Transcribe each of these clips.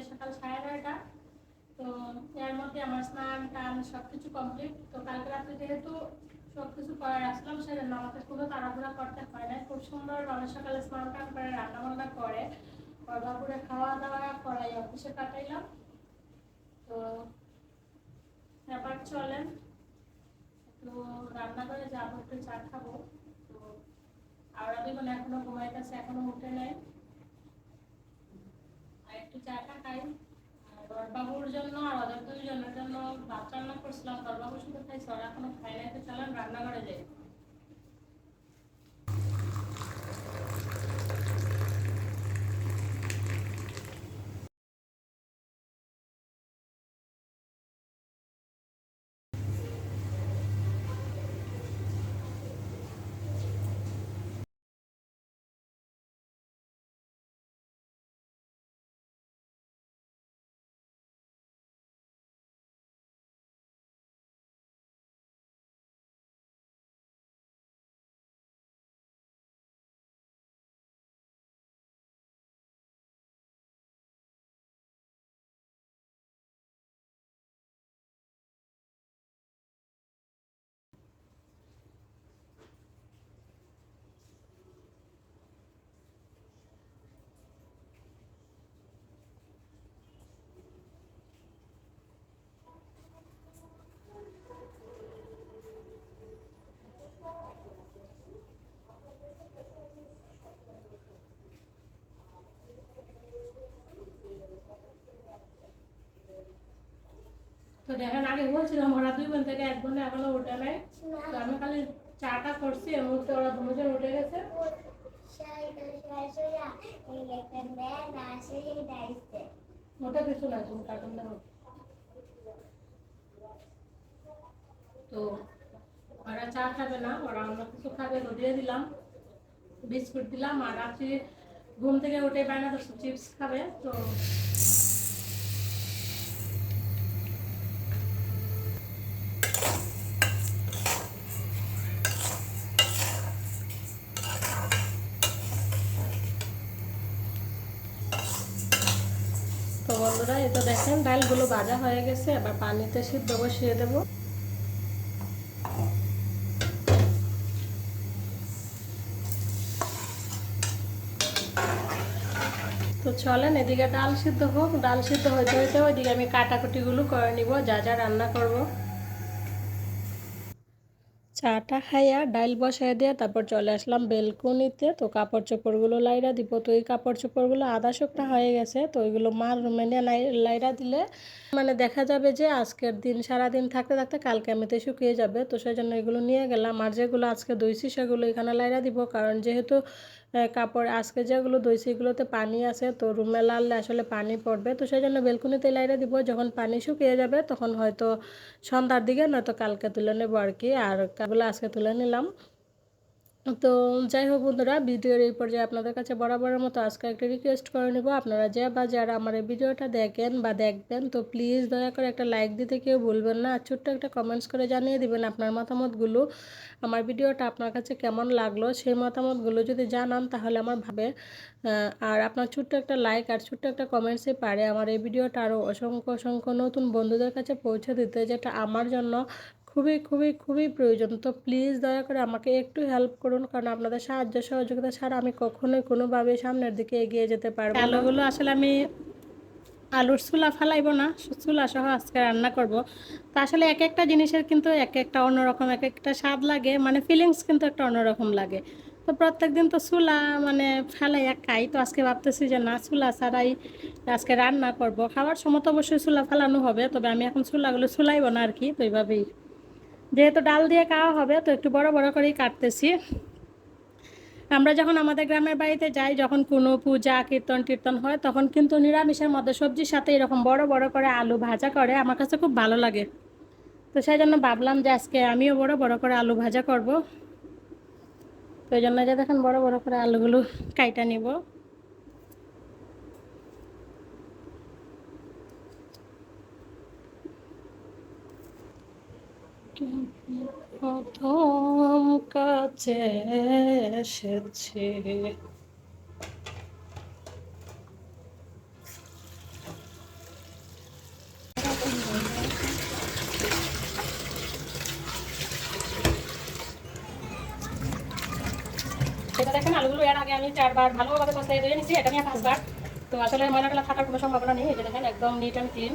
বাজে সকাল সাড়ে নয়টা তো এর মধ্যে আমার স্নান, টান সব কিছু কমপ্লিট তো কালকে রাত্রে যেহেতু সব কিছু করে আসলাম, সেজন্য আমাকে কোনো তাড়াহুড়া করতে হয় না খুব সুন্দর মানুষ সকালে স্নান টান করে রান্না বান্না করে আর বাবুরে খাওয়া দাওয়া করাই, অফিসে কাটাইলাম তো ব্যাপার চলেন তো রান্না করে যাব, একটু চা খাব। তো আমি মানে এখনও ঘুমাইতেছে, এখনও উঠে নাই আর একটু চাটা খাই আর বরবাবুর জন্য আর দুইজনের জন্য ভাত রান্না করছিলাম বরবাবু শুধু খাইছে ওরা এখনও খাই নাই, তো চলেন রান্না করে যাই। তো দেখেন আগে বলছিলাম, ওরা দুই থেকে এক এখনও নাই। তো আমি খালি চাটা করছি ওরা উঠে গেছে। ওটা কিছু না তুমি কার্টুন দেখো তো ওরা চা খাবে না, ওরা অন্য কিছু খাবে, তো দিয়ে দিলাম। বিস্কুট দিলাম, আর রাত্রি ঘুম থেকে উঠে বায়না ধরছে, চিপস খাবে তো তো বন্ধুরা এটা দেখেন ডালগুলো ভাজা হয়ে গেছে, এবার পানিতে সিদ্ধ বসিয়ে দেব। তো চলেন, এদিকে ডাল সিদ্ধ হোক। ডাল সিদ্ধ হইতে হইতে ওইদিকে আমি কাটাকুটিগুলো করে নিব, যা যা রান্না করব। চাটা খাইয়া ডাইল বসাই দিয়ে তারপর চলে আসলাম বেলকুনিতে। তো কাপড় চোপড়গুলো লাইরা দিব। তো এই কাপড় চোপড়গুলো আধা শুকনা হয়ে গেছে। তো ওইগুলো মার রুমে নিয়ে লাই- লাইরা দিলে মানে দেখা যাবে যে আজকের দিন সারা দিন থাকতে থাকতে কালকে আমি তো শুকিয়ে যাবে। তো সেই জন্য এগুলো নিয়ে গেলাম। আর যেগুলো আজকে দইছি সেগুলো এখানে লাইরা দিব। কারণ যেহেতু কাপড়, আজকে যেগুলো দই এগুলোতে পানি আছে। তো রুমে লাললে আসলে পানি পড়বে। তো সেই জন্য বেলকুনিতে লাইরে দিব। যখন পানি শুকিয়ে যাবে, তখন হয়তো সন্ধ্যার দিকে, নয়তো কালকে তুলে নেব আর কি। আর কাপড়গুলো আজকে তুলে নিলাম। তো যাই হোক বন্ধুরা, ভিডিওর এই পর্যায়ে আপনাদের কাছে বরাবরের মতো আজকে একটা রিকোয়েস্ট করে নেব। আপনারা যে বা যারা আমার এই ভিডিওটা দেখেন বা দেখবেন, তো প্লিজ দয়া করে একটা লাইক দিতে কেউ ভুলবেন না। আর ছোট্ট একটা কমেন্টস করে জানিয়ে দিবেন আপনার মতামতগুলো। আমার ভিডিওটা আপনার কাছে কেমন লাগল, সেই মতামতগুলো যদি জানান তাহলে আমার ভাবে আর আপনার ছোট্ট একটা লাইক আর ছোট্ট একটা কমেন্টসে পারে। আমার এই ভিডিওটা আরও অসংখ্য অসংখ্য নতুন বন্ধুদের কাছে পৌঁছে দিতে, যেটা আমার জন্য খুবই খুবই খুবই প্রয়োজন। তো প্লিজ দয়া করে আমাকে একটু হেল্প করুন, কারণ আপনাদের সাহায্য সহযোগিতা ছাড়া আমি কখনোই কোনোভাবে সামনের দিকে এগিয়ে যেতে পারব। আলুগুলো আসলে আমি আলুর চুলা ফালাইব না, চুলা সহ আজকে রান্না করব। তো আসলে এক একটা জিনিসের কিন্তু এক একটা অন্যরকম এক একটা স্বাদ লাগে মানে ফিলিংস কিন্তু একটা অন্যরকম লাগে। তো প্রত্যেক দিন তো চুলা মানে ফেলাইয়া খাই। তো আজকে ভাবতেছি যে না, চুলা ছাড়াই আজকে রান্না করব। খাওয়ার সময় তো অবশ্যই চুলা ফেলানো হবে, তবে আমি এখন চুলাগুলো চুলাইব না আর কি, তো এইভাবেই যেহেতু ডাল দিয়ে খাওয়া হবে, তো একটু বড় বড় করেই কাটতেছি। আমরা যখন আমাদের গ্রামের বাড়িতে যাই, যখন কোনো পূজা, কীর্তন, টীর্তন হয়, তখন কিন্তু নিরামিষের মধ্যে সবজির সাথে এরকম বড় বড় করে আলু ভাজা করে, আমার কাছে খুব ভালো লাগে। তো সেই জন্য ভাবলাম যে আজকে আমিও বড় বড় করে আলু ভাজা করব। তো এই জন্য যে দেখেন বড় বড় করে আলুগুলো কাইটা নিব। প্রথম কাছে এসেছে। দেখেন, আলুগুলো এর আগে আমি চারবার ভালোভাবে কষাই এটা নিয়ে পাঁচবার। তো আসলে ময়লাটা থাকার কোনো সম্ভাবনা নেই এটা দেখেন, একদম নিট অ্যান্ড ক্লিন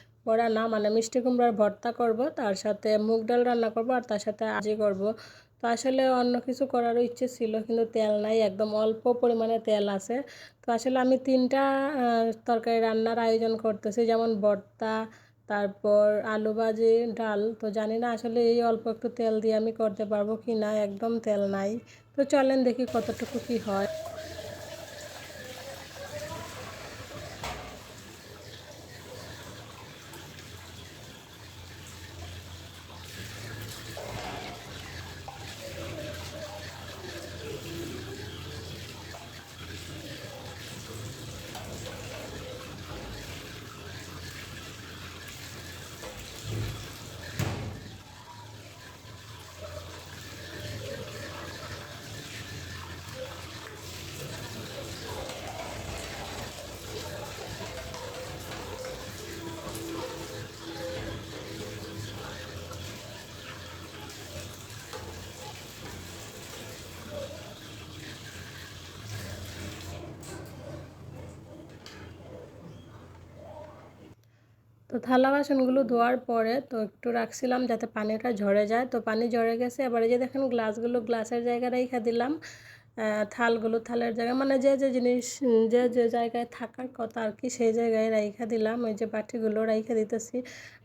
বড়া না মানে মিষ্টি কুমড়ার ভর্তা করব, তার সাথে মুগ ডাল রান্না করব আর তার সাথে আজি করব। তো আসলে অন্য কিছু করারও ইচ্ছে ছিল কিন্তু তেল নাই, একদম অল্প পরিমাণে তেল আছে। তো আসলে আমি তিনটা তরকারি রান্নার আয়োজন করতেছি, যেমন ভর্তা, তারপর আলু ভাজি, ডাল। তো জানি না আসলে এই অল্প একটু তেল দিয়ে আমি করতে পারব কি না একদম তেল নাই। তো চলেন দেখি কতটুকু কি হয়। তো থালা বাসনগুলো ধোয়ার পরে তো একটু রাখছিলাম যাতে পানিটা ঝরে যায়। তো পানি ঝরে গেছে, এবারে যে দেখেন গ্লাসগুলো গ্লাসের জায়গায় রেখে দিলাম। থালগুলো থালের জায়গায় মানে যে যে জিনিস, যে যে জায়গায় থাকার কথা আর কি, সেই জায়গায় রাইখা দিলাম। ওই যে বাটিগুলো রাইখা দিতেছি।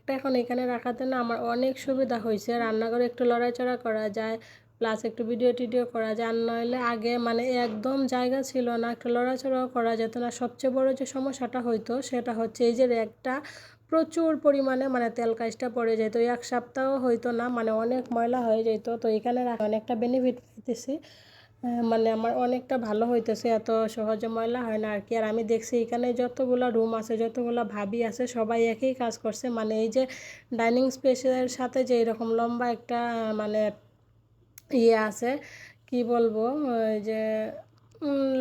তো এখন এখানে রাখাতে না আমার অনেক সুবিধা হয়েছে। রান্নাঘরে একটু লড়াচড়া করা যায় প্লাস একটু ভিডিও টিডিও করা যায়। আর নইলে আগে মানে একদম জায়গা ছিল না, একটু লড়াচড়াও করা যেত না। সবচেয়ে বড় যে সমস্যাটা হইতো, সেটা হচ্ছে এই যে র্যাকটা প্রচুর পরিমাণে মানে তেল কাজটা পড়ে যেত এক সপ্তাহ হইতো না মানে অনেক ময়লা হয়ে যেত তো এখানে অনেকটা বেনিফিট পাইতেছি। মানে আমার অনেকটা ভালো হইতেছে, এত সহজে ময়লা হয় না আর কি আর আমি দেখছি এখানে যতগুলো রুম আছে, যতগুলো ভাবি আছে, সবাই একই কাজ করছে। মানে এই যে ডাইনিং স্পেসের সাথে যে এরকম লম্বা একটা মানে ইয়ে আছে, কি বলব যে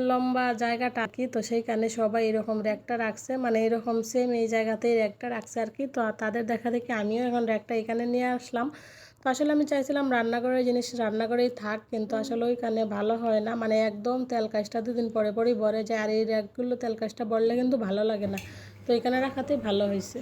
লম্বা জায়গাটা আর কি তো সেইখানে সবাই এরকম র্যাকটা রাখছে। মানে এরকম সেম এই জায়গাতেই র্যাকটা রাখছে আর কি তো তাদের দেখা দেখি আমিও এখন র্যাকটা এখানে নিয়ে আসলাম। তো আসলে আমি চাইছিলাম রান্নাঘরের জিনিস রান্নাঘরেই থাক কিন্তু আসলে ওইখানে ভালো হয় না। মানে একদম তেল কাজটা দুদিন পরে পরেই ভরে যায় আর এই র্যাকগুলো তেল কাজটা বললে কিন্তু ভালো লাগে না। তো এখানে রাখাতেই ভালো হয়েছে।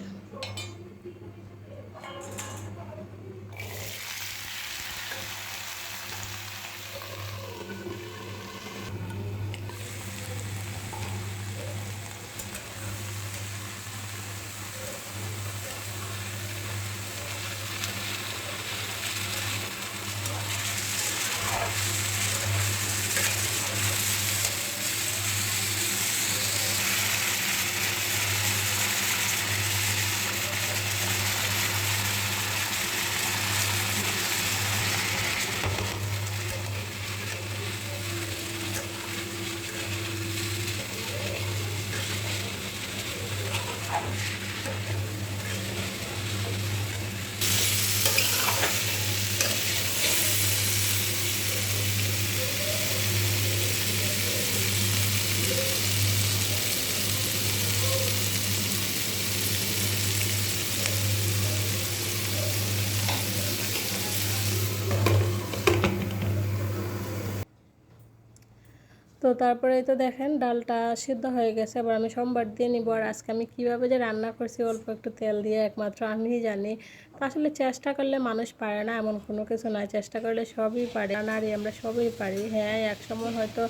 তো তারপরে তো দেখেন ডালটা সিদ্ধ হয়ে গেছে, এবার আমি সোমবার দিয়ে নিব। আর আজকে আমি কীভাবে যে রান্না করছি, অল্প একটু তেল দিয়ে একমাত্র আমিই জানি। তো আসলে চেষ্টা করলে মানুষ পারে না, এমন কোনো কিছু নয়। চেষ্টা করলে সবই পারে নারী আমরা সবই পারি। হ্যাঁ এক সময় হয়তো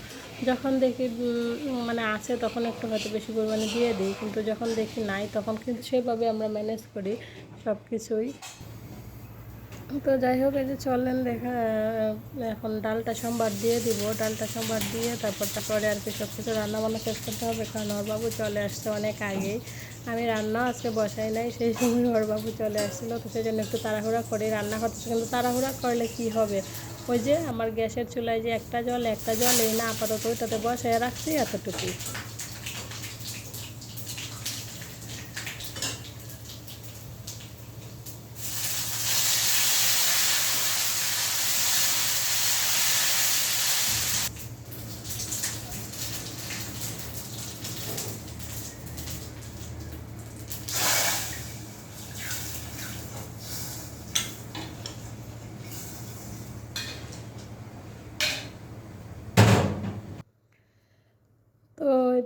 যখন দেখি মানে আছে তখন একটু হয়তো বেশি পরিমাণে দিয়ে দিই, কিন্তু যখন দেখি নাই তখন কিন্তু সেভাবে আমরা ম্যানেজ করি সব কিছুই তো যাই হোক, এই যে চলেন দেখা এখন ডালটা সোমবার দিয়ে দিব। ডালটা সোমবার দিয়ে তারপর তারপরে আর কি সব কিছু রান্না বান্না শেষ করতে হবে, কারণ বাবু চলে আসছে অনেক আগেই। আমি রান্না আজকে বসাই নাই, সেই সময় বাবু চলে আসছিল, তো সেই জন্য একটু তাড়াহুড়া করে রান্না করতেছে কিন্তু তাড়াহুড়া করলে কি হবে? ওই যে আমার গ্যাসের চুলায় যে একটা জল একটা জল, এই না আপাতত ওইটাতে বসায় রাখছি এতটুকুই।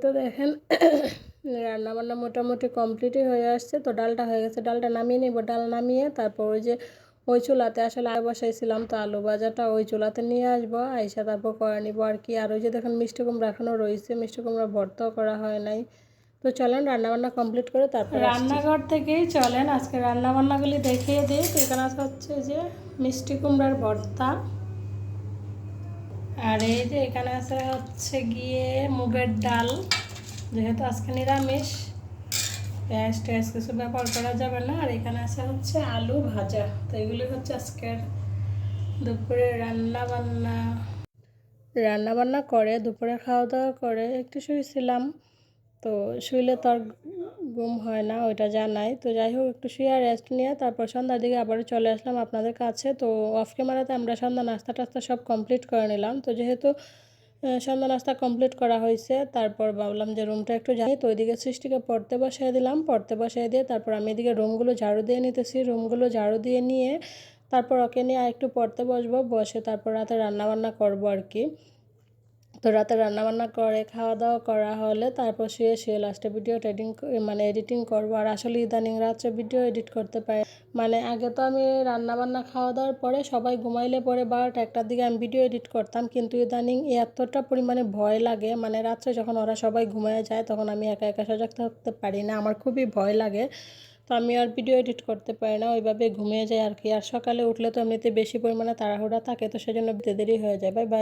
তো দেখেন রান্না বান্না মোটামুটি কমপ্লিটই হয়ে আসছে। তো ডালটা হয়ে গেছে, ডালটা নামিয়ে নিব। ডাল নামিয়ে তারপর ওই যে ওই চুলাতে আসলে আলু বসাইছিলাম, তো আলু ভাজাটা ওই চুলাতে নিয়ে আসব। আইসা তারপর করে নিবো আর কি। আর ওই যে দেখেন মিষ্টি কুমড়া এখনও রয়েছে, মিষ্টি কুমড়া ভর্তাও করা হয় নাই। তো চলেন রান্নাবান্না কমপ্লিট করে তারপর রান্নাঘর থেকেই চলেন, আজকে রান্নাবান্নাগুলি দেখিয়ে দিই। তো এখানে হচ্ছে যে মিষ্টি কুমড়ার ভর্তা। আর এই যে এখানে আছে হচ্ছে গিয়ে মুগের ডাল, যেহেতু আজকে নিরামিষ পেঁয়াজ টেয়াজ কিছু ব্যবহার করা যাবে না। আর এখানে আছে হচ্ছে আলু ভাজা। তো এগুলি হচ্ছে আজকের দুপুরে রান্না বান্না রান্না বান্না করে, দুপুরে খাওয়া দাওয়া করে, একটু শুয়েছিলাম। তো শুইলে তো আর ঘুম হয় না, ওইটা জানাই। তো যাই হোক, একটু শুয়ে আর রেস্ট নিয়ে তারপর সন্ধ্যার দিকে আবারও চলে আসলাম আপনাদের কাছে। তো অফ ক্যামেরাতে আমরা সন্ধ্যা নাস্তা টাস্তা সব কমপ্লিট করে নিলাম। তো যেহেতু সন্ধ্যা নাস্তা কমপ্লিট করা হয়েছে, তারপর ভাবলাম যে রুমটা একটু যাই তো ওইদিকে সৃষ্টিকে পড়তে বসিয়ে দিলাম, পড়তে বসিয়ে দিয়ে তারপর আমি এদিকে রুমগুলো ঝাড়ু দিয়ে নিতেছি। রুমগুলো ঝাড়ু দিয়ে নিয়ে তারপর ওকে নিয়ে আর একটু পড়তে বসবো, বসে তারপর রাতে রান্নাবান্না করব আর কি। তো রাতে রান্নাবান্না করে খাওয়া দাওয়া করা হলে তারপর শুয়ে শুয়ে লাস্টে ভিডিও এডিটিং মানে এডিটিং করব। আর আসলে ইদানিং রাত্রে ভিডিও এডিট করতে পারি। মানে আগে তো আমি রান্নাবান্না খাওয়া দাওয়ার পরে সবাই ঘুমাইলে পরে বারোটা একটার দিকে আমি ভিডিও এডিট করতাম। কিন্তু ইদানিং এতটা পরিমাণে ভয় লাগে। মানে রাত্রে যখন ওরা সবাই ঘুমায় যায় তখন আমি একা একা সজাগ থাকতে পারি না। আমার খুবই ভয় লাগে। তো আমি আর ভিডিও এডিট করতে পারি না। ওইভাবে ঘুমিয়ে যাই আর কি। আর সকালে উঠলে তো এমনিতে বেশি পরিমাণে তাড়াহুড়া থাকে। তো সেজন্য দেরি হয়ে যায়। Bye bye